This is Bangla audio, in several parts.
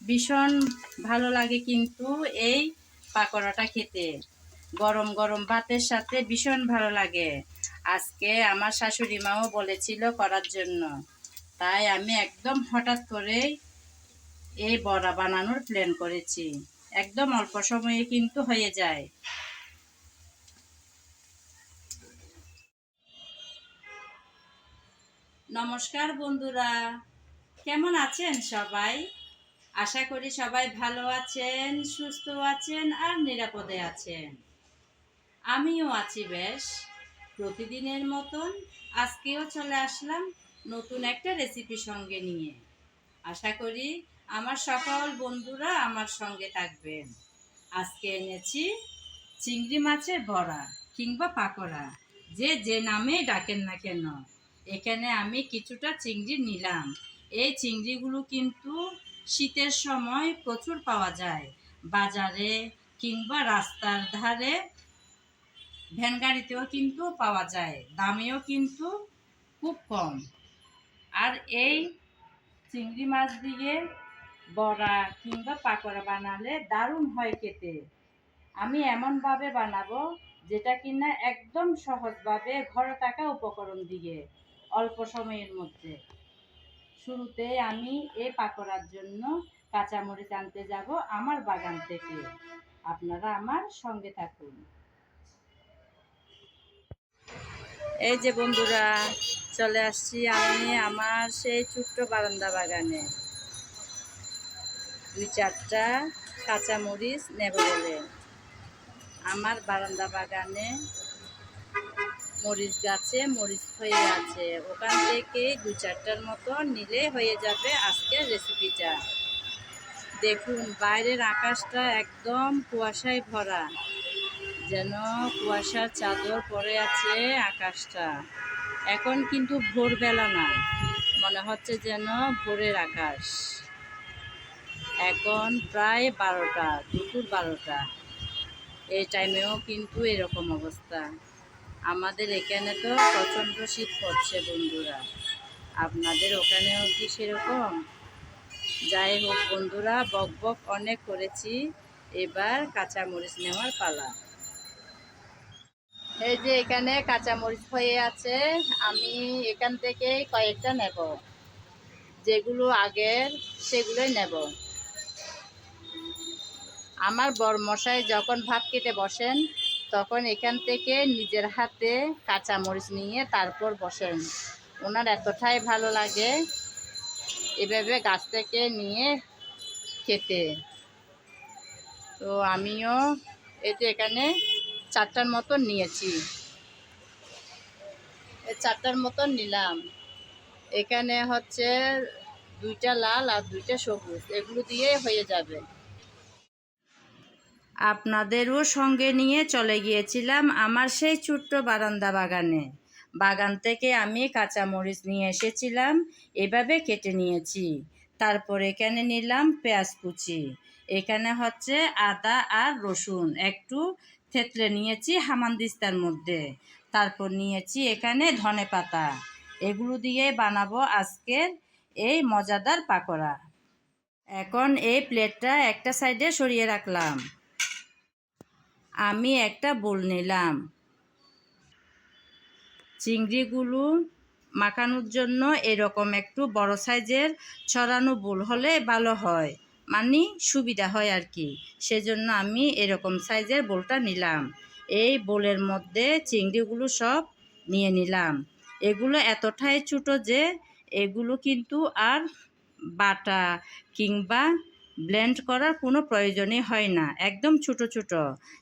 ভীষণ ভালো লাগে কিন্তু এই পাকোড়াটা খেতে। গরম গরম ভাতের সাথে ভীষণ ভালো লাগে। আজকে আমার শাশুড়ি মাও বলেছিল করার জন্য। তাই আমি একদম হঠাৎ করে এই বড়া বানানোর প্ল্যান করেছি। একদম অল্প সময়ে কিন্তু হয়ে যায়। নমস্কার বন্ধুরা। কেমন আছেন সবাই? আশা করি সবাই ভালো আছেন, সুস্থ আছেন আর নিরাপদে আছেন। আমিও আছি বেশ, প্রতিদিনের মতন আজকেও চলে আসলাম নতুন একটা রেসিপি সঙ্গে নিয়ে। আশা করি আমার সকল বন্ধুরা আমার সঙ্গে থাকবেন। আজকে এনেছি চিংড়ি মাছের বড়া কিংবা পাকোড়া। যে যে নামে ডাকেন না কেন, এখানে আমি কিছুটা চিংড়ি নিলাম। এই চিংড়িগুলো কিন্তু শীতের সময় প্রচুর পাওয়া যায়। বাজারে কিংবা রাস্তার ধারে ভ্যান গাড়িতেও কিন্তু পাওয়া যায়। দামেও কিন্তু খুব কম। আর এই চিংড়ি মাছ দিয়ে বড়া কিংবা পাকোড়া বানালে দারুণ হয় খেতে। আমি এমনভাবে বানাবো যেটা কিনা একদম সহজভাবে ঘরে থাকা উপকরণ দিয়ে, অল্প সময়ের মধ্যে। শুরুতে আমি এ পাকোড়ার জন্য কাঁচামরিচ আনতে যাব আমার বাগান থেকে। আপনারা আমার সঙ্গে থাকুন। এই যে বন্ধুরা, চলে আসছি আমি আমার সেই ছোট্ট বারান্দা বাগানে। দুই চারটা কাঁচামরিচ নেব বলে। আমার বারান্দা বাগানে মরিচ গাছে মরিচ হয়ে আছে। ওখান থেকে দু চারটার মতো নিলে হয়ে যাবে আজকের রেসিপিটা দেখুন, বাইরের আকাশটা একদম কুয়াশায় ভরা। যেন কুয়াশার চাদর পড়ে আছে আকাশটা। এখন কিন্তু ভোরবেলা না, মনে হচ্ছে যেন ভোরের আকাশ। এখন প্রায় বারোটা, দুপুর বারোটা। এই টাইমেও কিন্তু এরকম অবস্থা। আমাদের এখানে তো প্রচণ্ড শীত পড়ছে বন্ধুরা। আপনাদের ওখানেও কি সেরকম? যাই হোক বন্ধুরা, বক বক অনেক করেছি। এবার কাঁচামরিচ নেওয়ার পালা। এই যে এখানে কাঁচামরিচ হয়ে আছে, আমি এখান থেকে কয়েকটা নেব। যেগুলো আগের, সেগুলোই নেব। আমার বরমশাই যখন ভাত খেতে বসেন তখন এখান থেকে নিজের হাতে কাঁচা মরিচ নিয়ে তারপর বসেন। ওনার এতটাই ভালো লাগে এভাবে গাছ থেকে নিয়ে খেতে। তো আমিও এতে এখানে চারটার মতন নিয়েছি। চারটার মতন নিলাম। এখানে হচ্ছে দুইটা লাল আর দুইটা সবুজ, এগুলো দিয়ে হয়ে যাবে। আপনাদেরও সঙ্গে নিয়ে চলে গিয়েছিলাম আমার সেই ছোট্ট বারান্দা বাগানে। বাগান থেকে আমি কাঁচামরিচ নিয়ে এসেছিলাম, এভাবে কেটে নিয়েছি। তারপর এখানে নিলাম পেঁয়াজ কুচি। এখানে হচ্ছে আদা আর রসুন, একটু থেতলে নিয়েছি হামানদিস্তার মধ্যে। তারপর নিয়েছি এখানে ধনে পাতা। এগুলো দিয়ে বানাবো আজকের এই মজাদার পাকোড়া। এখন এই প্লেটটা একটা সাইডে সরিয়ে রাখলাম। আমি একটা বোল নিলাম। চিংড়িগুলো মাখানোর জন্য এরকম একটু বড় সাইজের ছড়ানো বোল হলে ভালো হয়। মানে সুবিধা হয় আর কি। সেজন্য আমি এরকম সাইজের বোলটা নিলাম। এই বোলের মধ্যে চিংড়িগুলো সব নিয়ে নিলাম। এগুলো এতটাই ছোটো যে এগুলো কিন্তু আর বাটা কিংবা ব্লেন্ড করার কোনো প্রয়োজনই হয় না। একদম ছোট ছোট।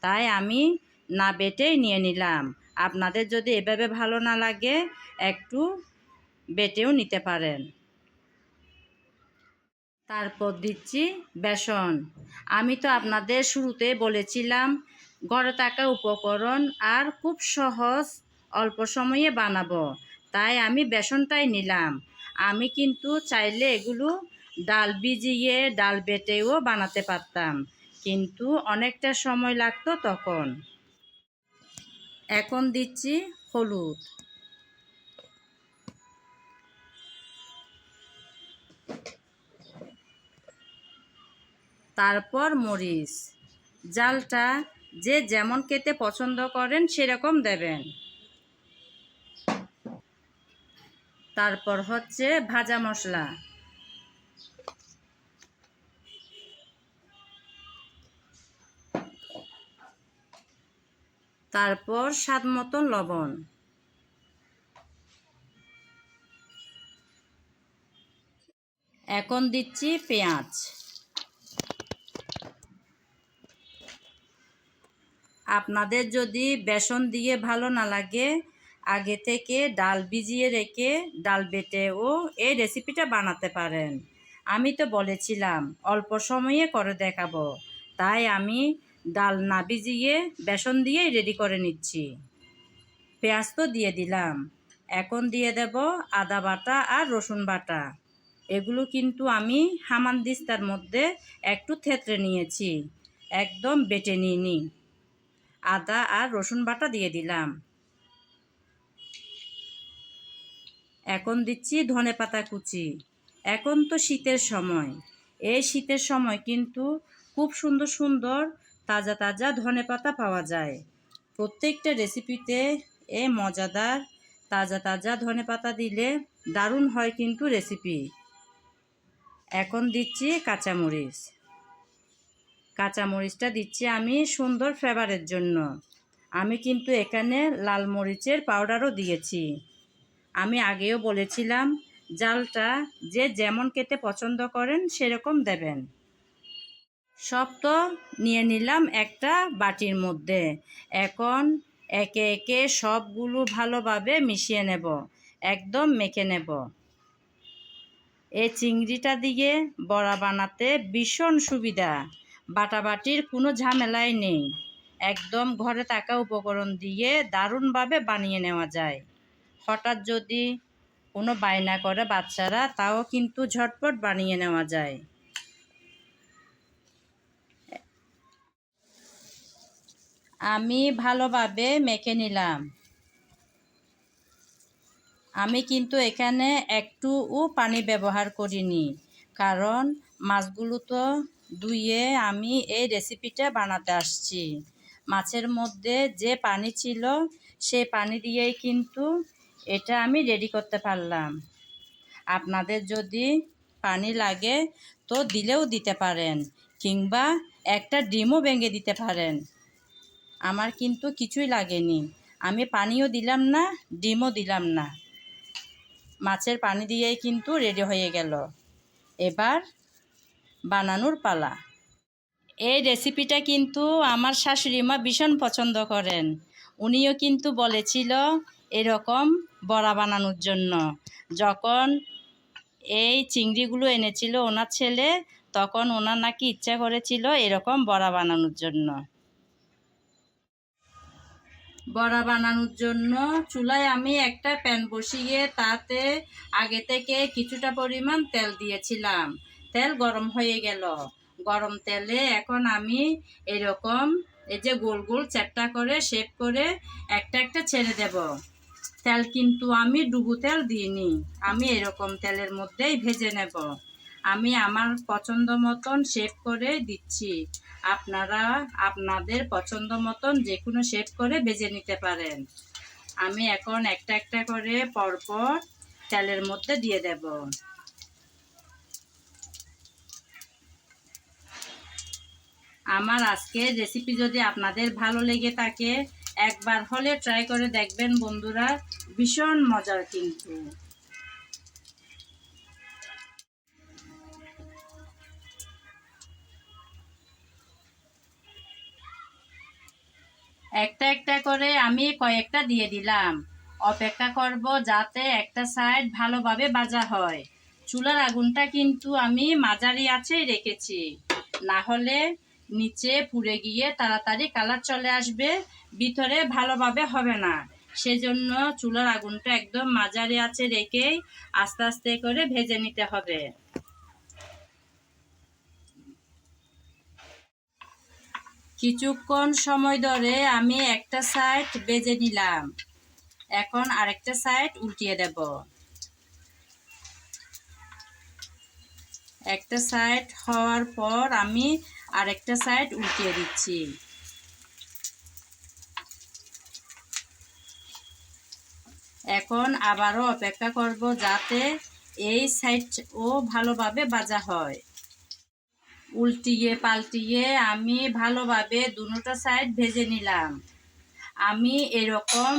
তাই আমি না বেটেই নিয়ে নিলাম। আপনাদের যদি এভাবে ভালো না লাগে, একটু বেটেও নিতে পারেন। তারপর দিচ্ছি বেসন। আমি তো আপনাদের শুরুতে বলেছিলাম, ঘরে থাকা উপকরণ আর খুব সহজ অল্প সময়ে বানাবো। তাই আমি বেসনটাই নিলাম। আমি কিন্তু চাইলে এগুলো ডাল ভিজিয়ে ডাল বেটেও বানাতে পারতাম, কিন্তু অনেকটা সময় লাগতো তখন। এখন দিচ্ছি হলুদ। তারপর মরিচ। জালটা যে যেমন খেতে পছন্দ করেন সেরকম দেবেন। তারপর হচ্ছে ভাজা মশলা। তারপর স্বাদ মতন লবণ। এখন দিচ্ছি পেঁয়াজ। আপনাদের যদি বেসন দিয়ে ভালো না লাগে, আগে থেকে ডাল ভিজিয়ে রেখে ডাল বেটেও এই রেসিপিটা বানাতে পারেন। আমি তো বলেছিলাম, অল্প সময়ে করে দেখাবো। তাই আমি ডাল না ভিজিয়ে বেসন দিয়েই রেডি করে নিচ্ছি। পেঁয়াজ তো দিয়ে দিলাম। এখন দিয়ে দেব আদা বাটা আর রসুন বাটা। এগুলো কিন্তু আমি হামানদিস্তার মধ্যে একটু থেতরে নিয়েছি। একদম বেটে নিইনি। আদা আর রসুন বাটা দিয়ে দিলাম। এখন দিচ্ছি ধনে পাতা কুচি। এখন তো শীতের সময়। এই শীতের সময় কিন্তু খুব সুন্দর সুন্দর তাজা তাজা ধনে পাতা পাওয়া যায়। প্রত্যেকটা রেসিপিতে এ মজাদার তাজা তাজা ধনে পাতা দিলে দারুণ হয় কিন্তু রেসিপি এখন দিচ্ছি কাঁচামরিচ। কাঁচামরিচটা দিচ্ছি আমি সুন্দর ফ্লেভারের জন্য। আমি কিন্তু এখানে লাল মরিচের পাউডারও দিয়েছি। আমি আগেও বলেছিলাম, জালটা যে যেমন কেটে পছন্দ করেন সেরকম দেবেন। সব তো নিয়ে নিলাম একটা বাটির মধ্যে। এখন একে একে সবগুলো ভালোভাবে মিশিয়ে নেব, একদম মেখে নেব। এই চিংড়িটা দিয়ে বড়া বানাতে ভীষণ সুবিধা, বাটাবাটির কোনো ঝামেলাই নেই। একদম ঘরে থাকা উপকরণ দিয়ে দারুণভাবে বানিয়ে নেওয়া যায়। হঠাৎ যদি কোনো বায়না করে বাচ্চারা, তাও কিন্তু ঝটপট বানিয়ে নেওয়া যায়। আমি ভালোভাবে মেখে নিলাম। আমি কিন্তু এখানে একটুও পানি ব্যবহার করিনি, কারণ মাছগুলো তো ধুয়ে আমি এই রেসিপিটা বানাতে আসছি। মাছের মধ্যে যে পানি ছিল, সে পানি দিয়েই কিন্তু এটা আমি রেডি করতে পারলাম। আপনাদের যদি পানি লাগে, তো দিলেও দিতে পারেন, কিংবা একটা ডিমও ভেঙে দিতে পারেন। আমার কিন্তু কিছুই লাগেনি। আমি পানিও দিলাম না, ডিমও দিলাম না। মাছের পানি দিয়েই কিন্তু রেডি হয়ে গেল। এবার বানানোর পালা। এই রেসিপিটা কিন্তু আমার শাশুড়ি মা ভীষণ পছন্দ করেন। উনিও কিন্তু বলেছিল এরকম বড়া বানানোর জন্য। যখন এই চিংড়িগুলো এনেছিল ওনার ছেলে, তখন ওনার নাকি ইচ্ছা করেছিল এরকম বড়া বানানোর জন্য। বড়া বানানোর জন্য চুলায় আমি একটা প্যান বসিয়ে তাতে আগে থেকে কিছুটা পরিমাণ তেল দিয়েছিলাম। তেল গরম হয়ে গেল। গরম তেলে এখন আমি এরকম এই যে গোল গোল চ্যাপটা করে শেপ করে একটা একটা ছেড়ে দেব। তেল কিন্তু আমি ডুবু তেল দিইনি। আমি এরকম তেলের মধ্যেই ভেজে নেব। আমি আমার পছন্দ মতন শেপ করে দিচ্ছি। আপনারা আপনাদের পছন্দ মতন যে কোনো শেপ করে ভেজে নিতে পারেন। আমি এখন একটা একটা করে পরপর তেলের মধ্যে দিয়ে দেব। আমার আজকে রেসিপি যদি আপনাদের ভালো লেগে থাকে, একবার হলে ট্রাই করে দেখবেন বন্ধুরা, ভীষণ মজার কিন্তু। একটা একটা করে আমি কয়েকটা দিয়ে দিলাম। অপেক্ষা করব যাতে একটা সাইড ভালোভাবে ভাজা হয়। চুলার আগুনটা কিন্তু আমি মাঝারি আছেই রেখেছি। না হলে নিচে পুড়ে গিয়ে তাড়াতাড়ি কালার চলে আসবে, ভিতরে ভালোভাবে হবে না। সেজন্য চুলার আগুনটা একদম মাঝারি আছে রেখেই আস্তে আস্তে করে ভেজে নিতে হবে। কিছুক্ষণ সময় ধরে আমি একটা সাইড বেজে নিলাম। এখন আরেকটা সাইড উল্টিয়ে দেব। একটা সাইড হওয়ার পর আমি আরেকটা সাইড উল্টিয়ে দিচ্ছি। এখন আবারও অপেক্ষা করব যাতে এই সাইডও ভালোভাবে বাজা হয়। উল্টিয়ে পাল্টিয়ে আমি ভালোভাবে দুটো সাইড ভেজে নিলাম। আমি এরকম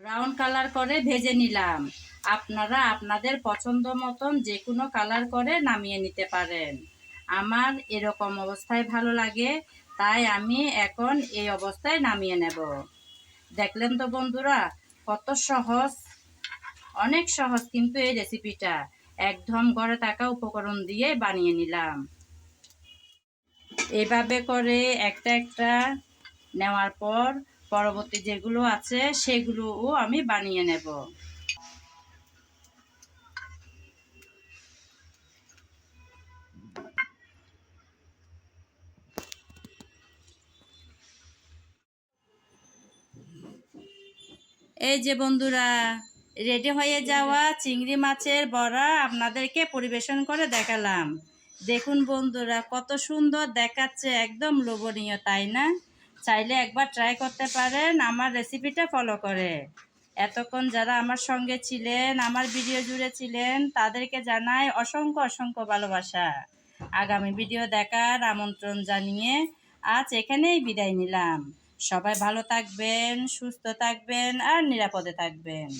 ব্রাউন কালার করে ভেজে নিলাম। আপনারা আপনাদের পছন্দ মতন যে কোনো কালার করে নামিয়ে নিতে পারেন। আমার এরকম অবস্থায় ভালো লাগে, তাই আমি এখন এই অবস্থায় নামিয়ে নেব। দেখলেন তো বন্ধুরা, কত সহজ, অনেক সহজ কিন্তু এই রেসিপিটা একদম ঘরে থাকা উপকরণ দিয়ে বানিয়ে নিলাম। এভাবে করে একটা একটা নেওয়ার পর পরবর্তী যেগুলো আছে সেগুলোও আমি বানিয়ে নেব। এই যে বন্ধুরা রেডি হয়ে যাওয়া চিংড়ি মাছের বড়া আপনাদেরকে পরিবেশন করে দেখালাম। দেখুন বন্ধুরা, কত সুন্দর দেখাচ্ছে, একদম লোভনীয়, তাই না? চাইলে একবার ট্রাই করতে পারেন, আমার রেসিপিটা ফলো করে। এতক্ষণ যারা আমার সঙ্গে ছিলেন, আমার ভিডিও জুড়ে ছিলেন, তাদেরকে জানাই অসংখ্য অসংখ্য ভালোবাসা। আগামী ভিডিও দেখার আমন্ত্রণ জানিয়ে আজ এখানেই বিদায় নিলাম। সবাই ভালো থাকবেন, সুস্থ থাকবেন, আর নিরাপদে থাকবেন।